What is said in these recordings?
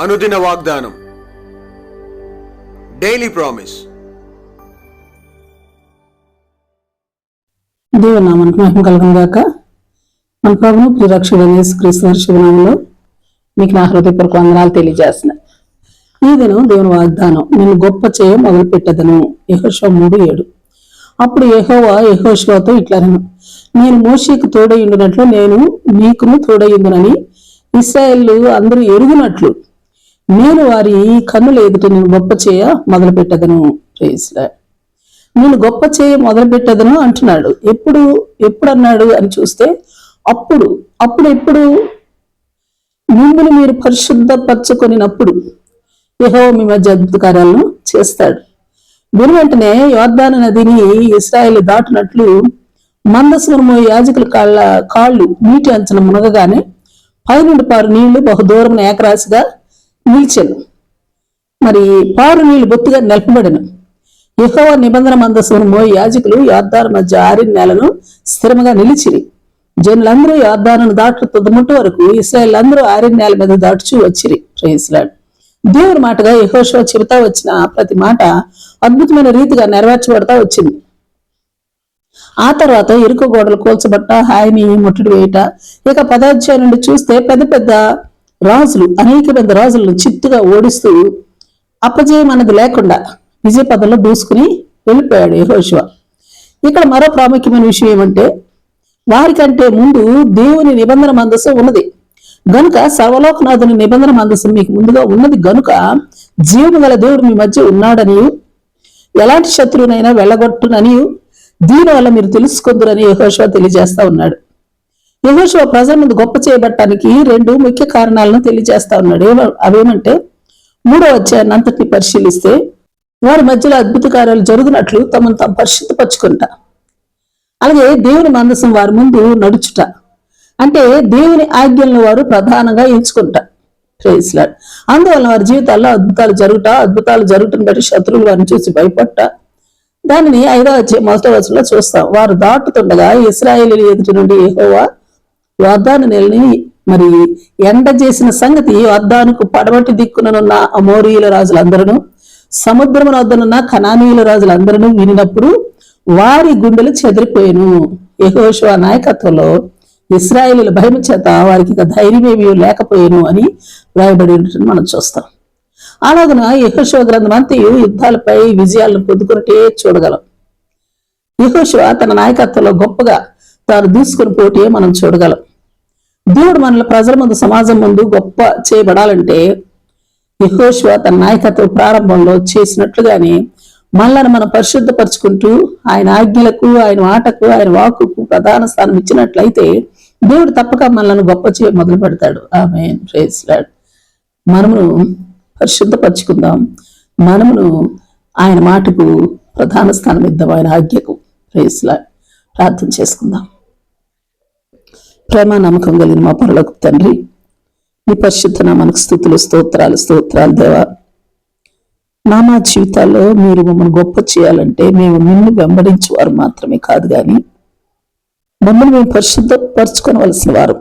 అనుదిన వాగ్దానం. Daily promise దేవునామానికి మహిమ కలుగును గాక. మన ప్రభును ప్రిరక్షుడు క్రీస్తు శివనామంలో మీకు నా హృదయపూర్వక వందనాలు తెలియజేస్తున్నాను. ఈ దినం దేవుని వాగ్దానం నేను గొప్ప చేయ మొదలు పెట్టదను యహోషో మూడు ఏడు. అప్పుడు యహోవా యహోషోతో ఇట్లా నేను మోషేకు తోడయుండునట్లు నేను మీకును తోడయుందునని ఇస్రాయేళ్ళు అందరూ ఎరుగునట్లు నేను వారి కన్నుల ఎదుట నేను గొప్ప చేయ మొదలు పెట్టదను ప్రేస్లా నేను గొప్ప చేయ మొదలు పెట్టదను అంటున్నాడు. ఎప్పుడు ఎప్పుడు అన్నాడు అని చూస్తే అప్పుడు అప్పుడు ఎప్పుడు? మిమ్మల్ని మీరు పరిశుద్ధపరచుకొనినప్పుడు యహో మీ మధ్య అద్భుత కార్యాలను చేస్తాడు. దీని వెంటనే యోర్ధాన నదిని ఇస్రాయేల్ దాటినట్లు మందస్వరము యాజకుల కాళ్ళ కాళ్ళు నీటి అంచన మునగగానే పైనుండి పారు నీళ్ళు బహుదూరం ఏకరాశిగా నిలిచెను. మరి పారు నీళ్ళు బొత్తిగా నిలపబడిన యహోవ నిబంధన మందస్వరము యాజకులు యోర్దాను మధ్య ఆరిన నేలను స్థిరముగా నిలిచిరి. జనులందరూ యోర్దాను దాటు తుదముట్టు వరకు ఇస్రాయల్ అందరూ ఆరిన నేల మీద దాటుచూ వచ్చిరి. ప్రేయస్లాడు దేవుడి మాటగా యహోషో చెబుతా వచ్చిన ప్రతి మాట అద్భుతమైన రీతిగా నెరవేర్చబడతా వచ్చింది. ఆ తర్వాత ఇరుకు గోడలు కూల్చబట్ట హాయిని ముట్టడి వేయట ఇక పదాధ్యాయ నుండి చూస్తే పెద్ద పెద్ద రాజులు అనేక పెద్ద రాజులను చిత్తుగా ఓడిస్తూ అపజయం అన్నది లేకుండా విజయపదంలో దూసుకుని వెళ్ళిపోయాడు యహోశివ ఇక్కడ మరో ప్రాముఖ్యమైన విషయం ఏమంటే వారికంటే ముందు దేవుని నిబంధన మందస్సు ఉన్నది. గనుక సర్వలోకనాథుని నిబంధన మందస్సు మీకు ముందుగా ఉన్నది. గనుక జీవము గల దేవుడు మీ మధ్య ఉన్నాడని ఎలాంటి శత్రువునైనా వెళ్ళగొట్టునని దీని వల్ల మీరు తెలుసుకుందరని యహోశివ తెలియజేస్తా ఉన్నాడు. యహోషువ ప్రజల ముందు గొప్ప చేయబట్టడానికి రెండు ముఖ్య కారణాలను తెలియజేస్తా ఉన్నాడు. అవేమంటే మూడో అధ్యాయాన్ని అంతటిని పరిశీలిస్తే వారి మధ్యలో అద్భుత కార్యాలు జరుగునట్లు తమను తాము పరిశుద్ధపరచుకుంటా. అలాగే దేవుని మందసం వారి ముందు నడుచుట. అంటే దేవుని ఆజ్ఞలను వారు ప్రధానంగా ఎంచుకుంటా. ప్రేస్లాడ్ అందువల్ల వారి జీవితాల్లో అద్భుతాలు జరుగుట అద్భుతాలు జరుగుతున్న బట్టి శత్రువులు వారిని చూసి భయపడ్డ దానిని ఐదో అధ్యాయం మొదటి వచనంలో చూస్తాం. వారు దాటుతుండగా ఇస్రాయేలీ ఎదుటి నుండి ఏహోవా యోర్దాను నెలని మరి ఎండ చేసిన సంగతి యోర్దానుకు పడమటి దిక్కుననున్న అమోరియుల రాజులందరూ సముద్రమున వద్దనున్న కనానీయుల రాజులందరూ వినినప్పుడు వారి గుండెలు చెదిరిపోయాను. యహోశివ నాయకత్వంలో ఇస్రాయేలీల భయం చేత వారికి ధైర్యమేమీ లేకపోయాను అని వ్రాయబడి మనం చూస్తాం. అలాగన యహోశివ గ్రంథం అంతయు యుద్ధాలపై విజయాలను పొందుకున్నట్టే చూడగలం. యహోశివ తన నాయకత్వంలో గొప్పగా తాను దూసుకుని పోటీ మనం చూడగలం. దేవుడు మనల్ని ప్రజల ముందు సమాజం ముందు గొప్ప చేయబడాలంటే యహోశివ తన నాయకత్వ ప్రారంభంలో చేసినట్లుగానే మనల్ని మనం పరిశుద్ధపరచుకుంటూ ఆయన ఆజ్ఞలకు ఆయన ఆటకు ఆయన వాక్కుకు ప్రధాన స్థానం ఇచ్చినట్లయితే దేవుడు తప్పక మనల్ని గొప్ప చేయ మొదలు పెడతాడు. ఆమె ప్రేస్లాడ్ మనమును పరిశుద్ధపరచుకుందాం. మనమును ఆయన మాటకు ప్రధాన స్థానం ఇద్దాం. ఆయన ఆజ్ఞకు. ప్రేస్లా ప్రార్థన చేసుకుందాం. ప్రేమ నమ్మకం కలిగిన మా పరలోకి తండ్రి మీ పరిశుద్ధ నామానికి స్థుతులు స్తోత్రాలు స్తోత్రాలు దేవా. నా మా జీవితాల్లో మీరు మమ్మల్ని గొప్ప చేయాలంటే మేము నిన్ను వెంబడించేవారు మాత్రమే కాదు కానీ మమ్మల్ని మేము పరిశుద్ధపరచుకోవలసిన వారు.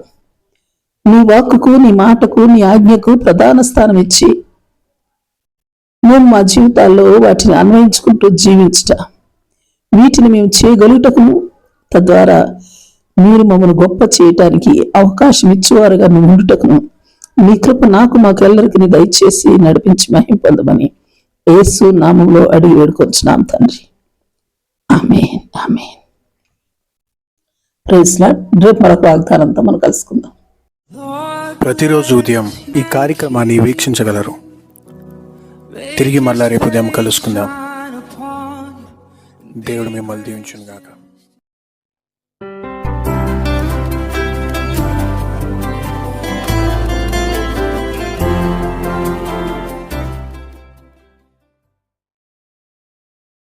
నీ వాక్కుకు నీ మాటకు నీ ఆజ్ఞకు ప్రధాన స్థానం ఇచ్చి మేము మా జీవితాల్లో వాటిని అన్వయించుకుంటూ జీవించట వీటిని మేము చేయగలుగుటకును తద్వారా మీరు మమ్మల్ని గొప్ప చేయటానికి అవకాశం ఇచ్చేవారుగా మేము ఉండుటకును మీ కృప నాకు మాకెల్లరికి దయచేసి నడిపించి మహిం పొందమని నామంలో అడిగి వేడుకొచ్చున్నాం తండ్రి. ఆమె ఆమెన్. రేపు మరొక వాగ్దానంతో మనం కలుసుకుందాం. ప్రతిరోజు ఉదయం ఈ కార్యక్రమాన్ని వీక్షించగలరు. తిరిగి మళ్ళా రేపు ఉదయం కలుసుకుందాం. దేవుడు మిమ్మల్ని దీవించును గాక